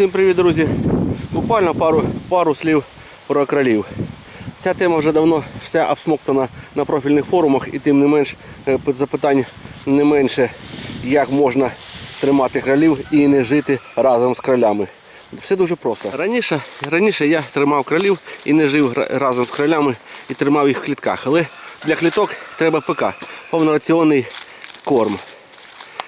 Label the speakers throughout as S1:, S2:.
S1: Всім привіт, друзі! Буквально пару, пару слів про кролів. Ця тема вже давно вся обсмоктана на профільних форумах і тим не менш е, запитань не менше, як можна тримати кролів і не жити разом з кролями. Все дуже просто. Раніше, раніше я тримав кролів і не жив разом з кролями і тримав їх в клітках. Але для кліток треба ПК, повнораціонний корм.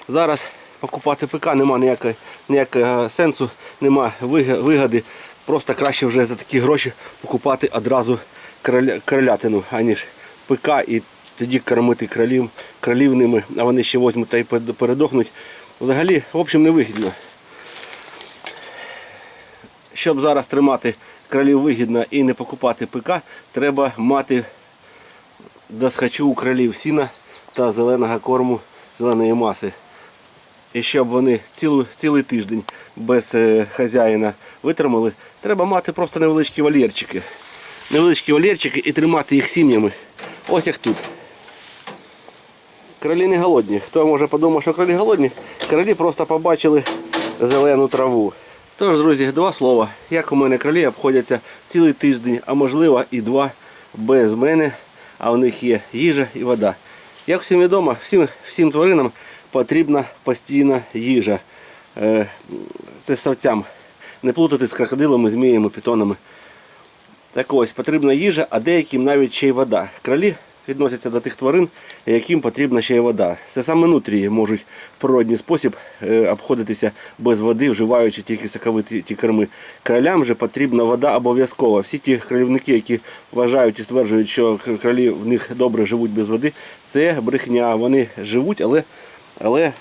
S1: Зараз покупати ПК нема ніякої, ніякого сенсу, нема вигоди. Просто краще вже за такі гроші покупати одразу кроля- кролятину, аніж ПК і тоді кормити кролів, кролів ними, а вони ще возьмуть та й передохнуть. Взагалі, в общем, невигідно. Щоб зараз тримати кролів вигідно і не покупати ПК, треба мати до схачу у кролів сіна та зеленого корму зеленої маси. І щоб вони цілу, цілий тиждень без е, хазяїна витримали, треба мати просто невеличкі вольєрчики. Невеличкі вольєрчики і тримати їх сім'ями. Ось як тут. Кролі не голодні. Хто може подумав, що кролі голодні, кролі просто побачили зелену траву. Тож, друзі, два слова. Як у мене кролі обходяться цілий тиждень, а можливо і два без мене, а у них є їжа і вода. Як всім відомо, всім, всім тваринам потрібна постійна їжа. Е, Це савцям. Не плутати з крокодилами, зміями, питонами. Так ось, потрібна їжа, а деяким навіть ще й вода. Кролі відносяться до тих тварин, яким потрібна ще й вода. Це саме нутрії можуть в природній спосіб е, обходитися без води, вживаючи тільки соковиті ті корми. Кролям же потрібна вода обов'язково. Всі ті кролівники, які вважають і стверджують, що кр- кролі в них добре живуть без води, це брехня. Вони живуть, але, але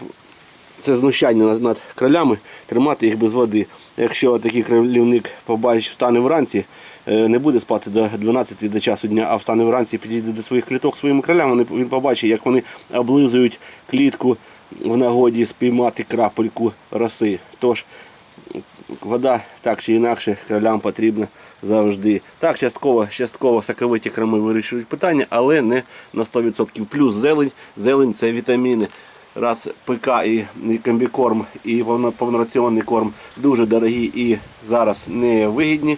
S1: це знущання над, кролями, тримати їх без води. Якщо такий кролівник побачить, встане вранці, е, не буде спати до 12 до часу дня, а встане вранці, підійде до своїх кліток своїми кролями, він побачить, як вони облизують клітку в нагоді спіймати крапельку роси. Тож вода так чи інакше кролям потрібна завжди. Так, частково, частково соковиті крами вирішують питання, але не на 100%. Плюс зелень, зелень це вітаміни. Раз ПК і, комбікорм, і повно- повнораціонний корм дуже дорогі і зараз не вигідні,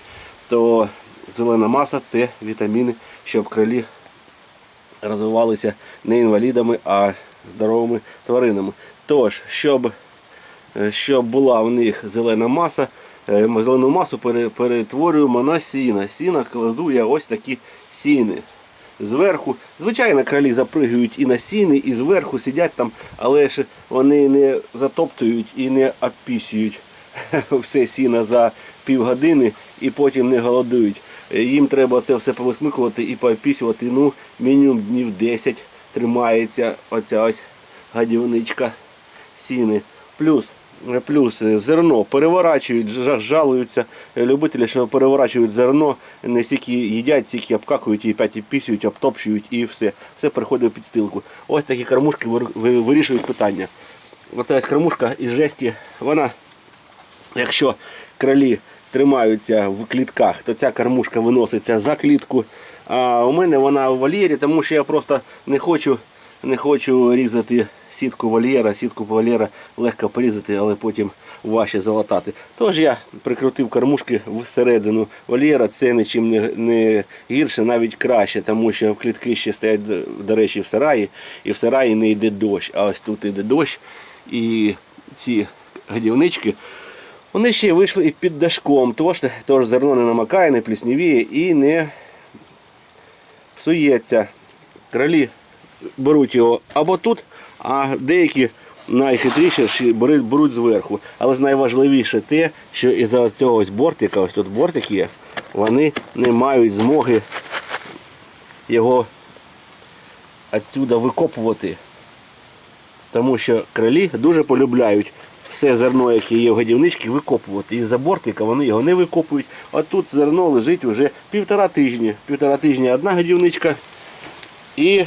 S1: то зелена маса це вітаміни, щоб кролі розвивалися не інвалідами, а здоровими тваринами. Тож, щоб Е, щоб була в них зелена маса. е, Зелену масу перетворюємо на сіно. Сіно кладу я ось такі сіни. Зверху, звичайно, кролі запригують і на сіни, і зверху сидять там, але ж вони не затоптують і не обпісюють все сіно за півгодини і потім не голодують. Їм треба це все повисмикувати і поопісювати. Ну, мінімум днів 10 тримається оця ось гадівничка сіни. Плюс, плюс е, зерно переворачують, жалуються е, любителі, що переворачують зерно, не стільки їдять, стільки обкакують і п'ять пісюють, обтопчують і все. Все переходить в підстилку. Ось такі кормушки вирішують питання. Оця ось кормушка із жесті, вона, якщо кролі тримаються в клітках, то ця кормушка виноситься за клітку. А у мене вона в вольєрі, тому що я просто не хочу, не хочу різати сітку вольєра. Сітку вольєра легко порізати, але потім важче залатати. Тож я прикрутив кормушки всередину вольєра. Це нічим не, не гірше, навіть краще, тому що в клітки ще стоять, до- речі, в сараї, і в сараї не йде дощ. А ось тут йде дощ. І ці годівнички вони ще вийшли і під дашком, тож, тож зерно не намакає, не пліснівіє і не псується. Кролі беруть його або тут, а деякі найхитріші беруть, зверху. Але найважливіше те, що із-за цього ось бортика, ось тут бортик є, вони не мають змоги його відсюди викопувати. Тому що кролі дуже полюбляють все зерно, яке є в годівничці, викопувати. Із-за бортика вони його не викопують. А тут зерно лежить вже півтора тижні. Півтора тижні одна годівничка і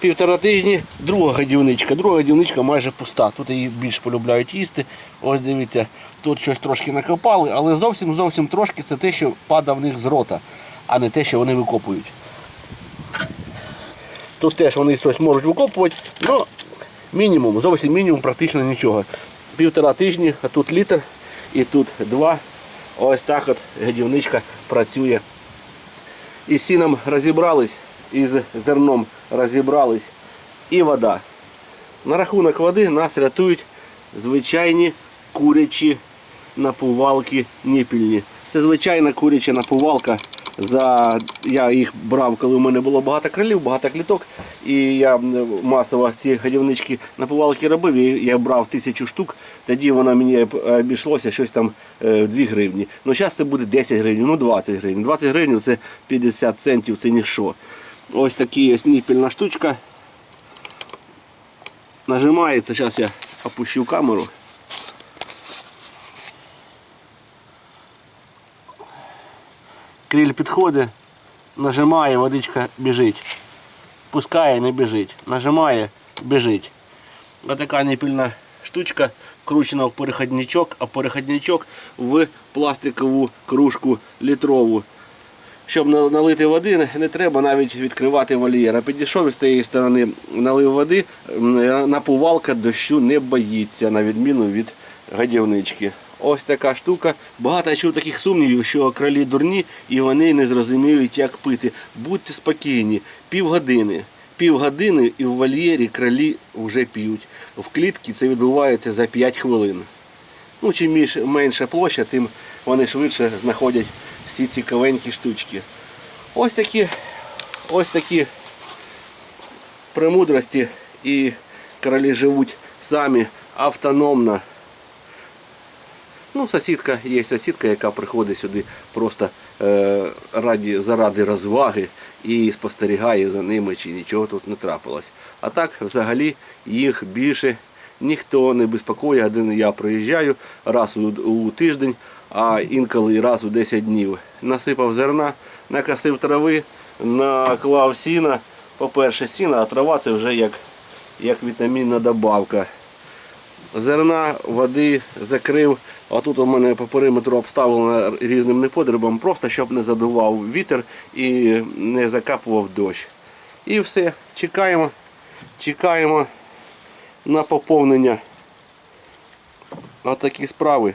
S1: півтора тижні друга годівничка. Друга годівничка майже пуста. Тут її більш полюбляють їсти. Ось дивіться, тут щось трошки накопали, але зовсім зовсім трошки це те, що падає в них з рота, а не те, що вони викопують. Тут теж вони щось можуть викопувати, але мінімум, зовсім мінімум, практично нічого. Півтора тижні, а тут літр. і тут два. Ось так от годівничка працює. Із сіном розібрались, із зерном розібрались і вода. На рахунок води нас рятують звичайні курячі напувалки ніпільні. Це звичайна куряча напувалка. За... Я їх брав, коли у мене було багато крилів, багато кліток. І я масово ці годівнички напувалки робив. І я брав тисячу штук. Тоді воно мені обійшлося щось там е, 2 гривні. Ну зараз це буде 10 гривень, ну 20 гривень. 20 гривень це 50 центів, це ніщо. Ось така ось ніпільна штучка. Нажимається, зараз я опущу камеру. Кріль підходить, нажимає, водичка біжить. Пускає, не біжить. Нажимає, біжить. Ось така ніпільна штучка, вкручена в переходничок, а переходничок в пластикову кружку літрову. Щоб налити води, не- треба навіть відкривати вольєр. А підійшов із тієї сторони, налив води, напувалка дощу не боїться, на відміну від годівнички. Ось така штука. Багато чув таких сумнівів, що кролі дурні і вони не зрозуміють, як пити. Будьте спокійні, півгодини. Півгодини і в вольєрі кролі вже п'ють. В клітці це відбувається за 5 хвилин. Ну, чим менша площа, тим вони швидше знаходять ці ковенькі штучки. Ось такі, ось такі премудрості і королі живуть самі автономно. Ну, сусідка, є сусідка, яка приходить сюди просто е, раді, заради розваги і спостерігає за ними, чи нічого тут не трапилось. А так, взагалі, їх більше ніхто не безпокоює. Один я приїжджаю раз у, у тиждень, а інколи раз у 10 днів. Насипав зерна, накосив трави, наклав сіна. По-перше, сіна, а трава це вже як, як вітамінна добавка зерна, води закрив. А тут у мене по периметру обставлено різним неподрібом, просто щоб не задував вітер і не закапував дощ. І все, чекаємо, чекаємо на поповнення. Отакі справи.